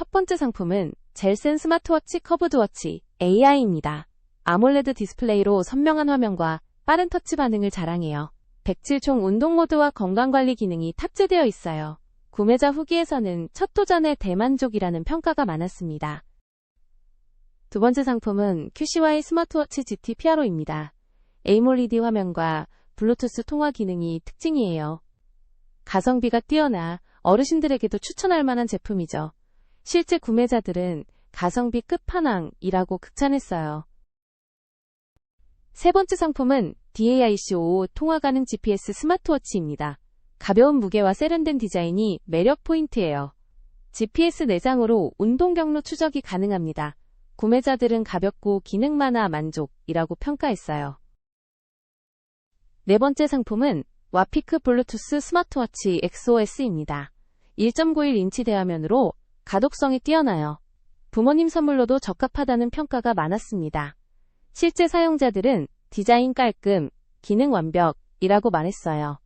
첫 번째 상품은 젤센 스마트워치 커브드워치 AI입니다. 아몰레드 디스플레이로 선명한 화면과 빠른 터치 반응을 자랑해요. 107총 운동 모드와 건강관리 기능이 탑재되어 있어요. 구매자 후기에서는 첫 도전에 대만족이라는 평가가 많았습니다. 두 번째 상품은 QCY 스마트워치 GT 피아로입니다. 에이몰리디 화면과 블루투스 통화 기능이 특징이에요. 가성비가 뛰어나 어르신들에게도 추천할 만한 제품이죠. 실제 구매자들은 가성비 끝판왕이라고 극찬했어요. 세 번째 상품은 DAIC5 통화 가능 GPS 스마트워치입니다. 가벼운 무게와 세련된 디자인이 매력 포인트예요. GPS 내장으로 운동 경로 추적이 가능합니다. 구매자들은 가볍고 기능 많아 만족이라고 평가했어요. 네 번째 상품은 와피크 블루투스 스마트워치 XOS입니다. 1.91인치 대화면으로 가독성이 뛰어나요. 부모님 선물로도 적합하다는 평가가 많았습니다. 실제 사용자들은 디자인 깔끔, 기능 완벽이라고 말했어요.